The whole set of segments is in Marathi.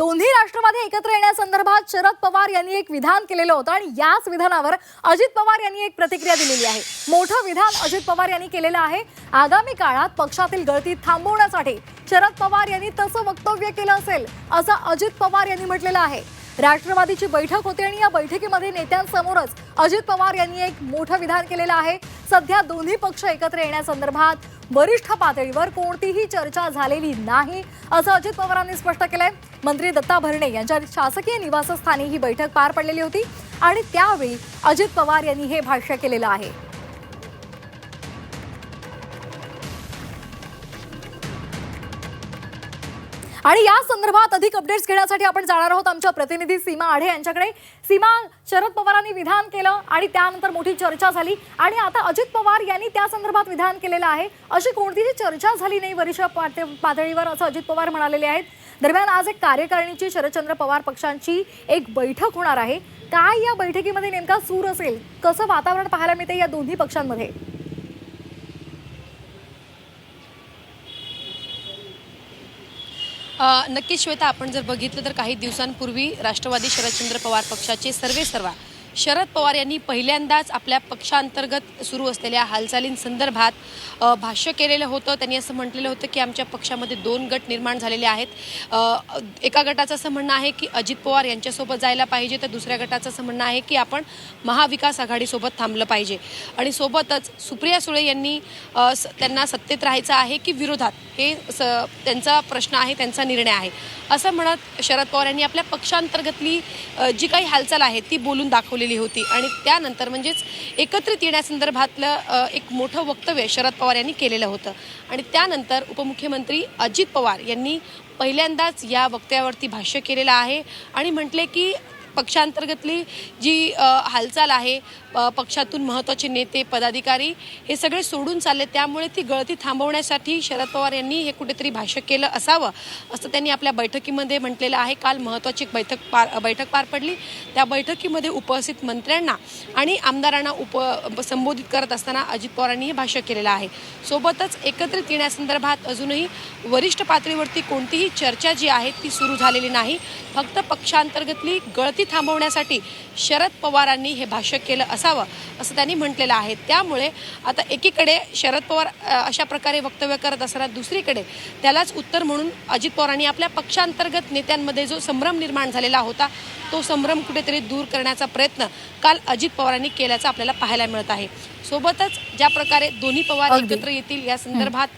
दोन्ही राष्ट्रवादी एकत्र येण्यासंदर्भात शरद पवार यांनी एक विधान केलेलं होतं आणि याच विधानावर अजित पवार यांनी एक प्रतिक्रिया दिलेली आहे. मोठं विधान अजित पवार यांनी केलेलं आहे. आगामी काळात पक्षातील गळती थांबवण्यासाठी शरद पवार यांनी तसं वक्तव्य केलं असेल असं अजित पवार यांनी म्हटलेलं आहे. राष्ट्रवादीची बैठक होती आणि या बैठकीमध्ये नेत्यांसमोरच अजित पवार यांनी एक मोठं विधान केलेलं आहे. सध्या दोन्ही पक्ष एकत्र येण्यासंदर्भात वरिष्ठ पातळीवर कोणतीही चर्चा झालेली नाही असं अजित पवारांनी स्पष्ट केलंय. मंत्री दत्ता भरणे यांच्या शासकीय निवासस्थानी ही बैठक पार पडलेली होती आणि त्यावेळी अजित पवार यांनी हे भाष्य केलेलं आहे. आणि या संदर्भात अधिक अपडेट्स घेण्यासाठी आपण जाणार आहोत आमच्या प्रतिनिधी सीमा आढे यांच्याकडे. सीमा शरद पवारांनी विधान केलं आणि त्यानंतर मोठी चर्चा झाली. आणि आता अजित पवार यांनी त्या संदर्भात विधान केलेलं आहे. अशी कोणतीही चर्चा झाली नाही वरिष्ठ पात- पातळीवर असं अजित पवार म्हणालेले आहेत. दरम्यान आज एक कार्यकारिणीची शरदचंद्र पवार पक्षांची एक बैठक होणार आहे. काय या बैठकीमध्ये नेमका सूर असेल? कसं वातावरण पाहायला मिळते या दोन्ही पक्षांमध्ये? नक्कीच श्वेता आपण जर बघितलं तर काही दिवसांपूर्वी राष्ट्रवादी शरदचंद्र पवार पक्षाचे सर्वे सर्वा शरद पवार यांनी पहिल्यांदाच आपल्या पक्षांतर्गत सुरू असलेल्या हालचालींसंदर्भात भाष्य केलेलं होतं. त्यांनी असं म्हटलेलं होतं की आमच्या पक्षामध्ये दोन गट निर्माण झालेले आहेत. एका गटाचं असं म्हणणं आहे की अजित पवार यांच्यासोबत जायला पाहिजे तर दुसऱ्या गटाचं असं म्हणणं आहे की आपण महाविकास आघाडीसोबत थांबलं पाहिजे. आणि सोबतच सुप्रिया सुळे यांनी स- त्यांना सत्तेत राहायचं आहे की विरोधात? हे स त्यांचा प्रश्न आहे त्यांचा निर्णय आहे. असं म्हणत शरद पवार यांनी आपल्या पक्षांतर्गतली जी काही हालचाल आहे ती बोलून दाखवली. दाखवलेली होती. आणि त्यानंतर म्हणजेच एकत्रित येण्यासंदर्भातलं एक मोठं वक्तव्य शरद पवार यांनी केलेलं होतं. आणि त्यानंतर उपमुख्यमंत्री अजित पवार यांनी पहिल्यांदाच या वक्तव्यावरती भाष्य केलेलं आहे. आणि म्हटले की पक्षांतर्गतली जी हालचाल आहे पक्षातून महत्त्वाचे नेते पदाधिकारी हे सगळे सोडून चालले त्यामुळे ती गळती थांबवण्यासाठी शरद पवार यांनी हे कुठेतरी भाष्य केलं असावं असं त्यांनी आपल्या बैठकीमध्ये म्हटलेलं आहे. काल महत्त्वाची बैठक पार बैठक पार पडली. त्या बैठकीमध्ये उपस्थित मंत्र्यांना आणि आमदारांना उप संबोधित करत असताना अजित पवारांनी हे भाष्य केलेलं आहे. सोबतच एकत्रित येण्यासंदर्भात अजूनही वरिष्ठ पातळीवरती कोणतीही चर्चा जी आहे ती सुरू झालेली नाही. फक्त पक्षांतर्गतली गळती थांबवण्यासाठी शरद पवारांनी हे भाष्य केलं असावं असं त्यांनी म्हटलेलं आहे. त्यामुळे आता एकीकडे शरद पवार अशा प्रकारे वक्तव्य करत असताना दुसरीकडे त्यालाच उत्तर म्हणून अजित पवारांनी आपल्या पक्षांतर्गत नेत्यांमध्ये जो संभ्रम निर्माण झालेला होता तो संभ्रम कुठेतरी दूर करण्याचा प्रयत्न काल अजित पवारांनी केल्याचं आपल्याला पाहायला मिळत आहे. सोबतच ज्या प्रकारे दोन्ही पवार. एकत्र येतील या संदर्भात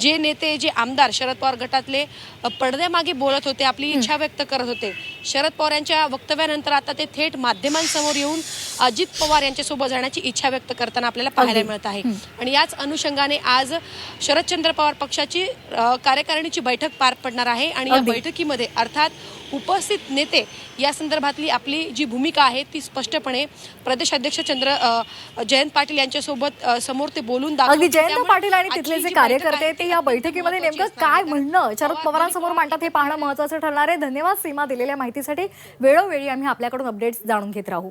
जे नेते जे आमदार शरद पवार गटातले पडद्यामागे बोलत होते आपली इच्छा व्यक्त करत होते शरद पवार यांच्या वक्तव्यानंतर आता ते थेट माध्यमांसमोर येऊन अजित पवार यांच्यासोबत जाण्याची इच्छा व्यक्त करताना आपल्याला पाहायला. मिळत आहे आणि याच अनुषंगाने आज शरदचंद्र पवार पक्षाची कार्यकारिणीची बैठक पार पडणार आहे आणि या. बैठकीमध्ये अर्थात उपस्थित नेते या संदर्भातली आपली जी भूमिका आहे ती स्पष्टपणे प्रदेशाध्यक्ष चंद्र जयंत पाटील यांच्यासोबत समोर ते बोलून दाखवतील. अगदी जयंत पाटील आणि तिथले जी कार्यकर्ते ते या बैठकीमध्ये नेमकं काय. म्हणणं शरद पवार पवारांसमोर मांडतात हे पाहणं महत्वाचं ठरणार आहे धन्यवाद सीमा दिलेल्या माहितीसाठी वेळोवेळी आम्ही आपल्याकडून अपडेट्स जाणून घेत राहू